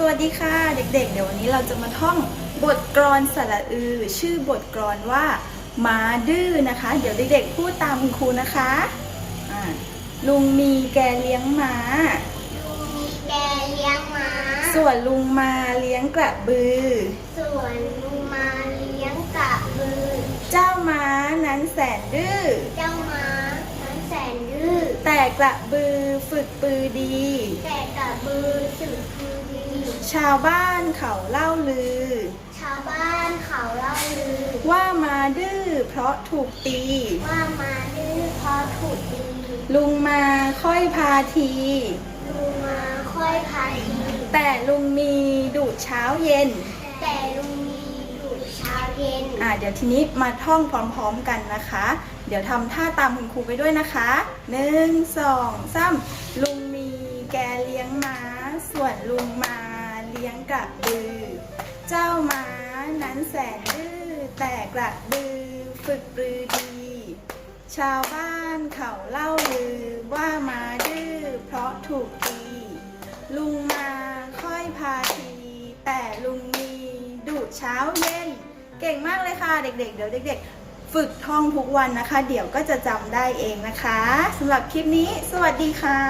สวัสดีค่ะเด็กๆ เดี๋ยววันนี้เราจะมาท่องบทกลอนสระอือ ชื่อบทกลอนว่าม้าดื้อนะคะ เดี๋ยวเด็กๆพูดตามคุณครูนะคะอ่าลุงมีแกเลี้ยงม้า ลุงมีแกเลี้ยงม้า ส่วนลุงมาเลี้ยงกระบือ ส่วนลุงมาเลี้ยงกะบือ เจ้าม้านั้นแสนดื้อ เจ้าม้านั้นแสนดื้อ แต่กระบือฝึกปือดี แต่กะบือสุดคือดี ชาวบ้านเขาเล่าลือ ชาวบ้านเขาเล่าลือ ว่ามาดื้อเพราะถูกตี ว่ามาดื้อเพราะถูกตีลุงมาค่อยพาที ลุงมาค่อยพาที แต่ลุงมีดูดเช้าเย็น แต่ลุงมีดูดเช้าเย็น อ่าเดี๋ยวทีนี้มาท่องพร้อมๆกันนะคะ เดี๋ยวทำท่าตามคุณครูไปด้วยนะคะหนึ่งสองสามลุงมีแกเลี้ยงม้า ส่วนลุงมาเลี้ยงกระบือ เจ้าม้านั้นแสนดื้อแต่กระบือฝึกปรือดี ชาวบ้านเขาเล่าลือว่ามาดื้อเพราะถูกตี ลุงมาค่อยพาที แต่ลุงมีดูดเช้าเย็น เก่งมากเลยค่ะเด็กๆ เดี๋ยวเด็ก ๆ ฝึกท่องทุกวันนะคะ เดี๋ยวก็จะจำได้เองนะคะสำหรับคลิปนี้ สวัสดีค่ะ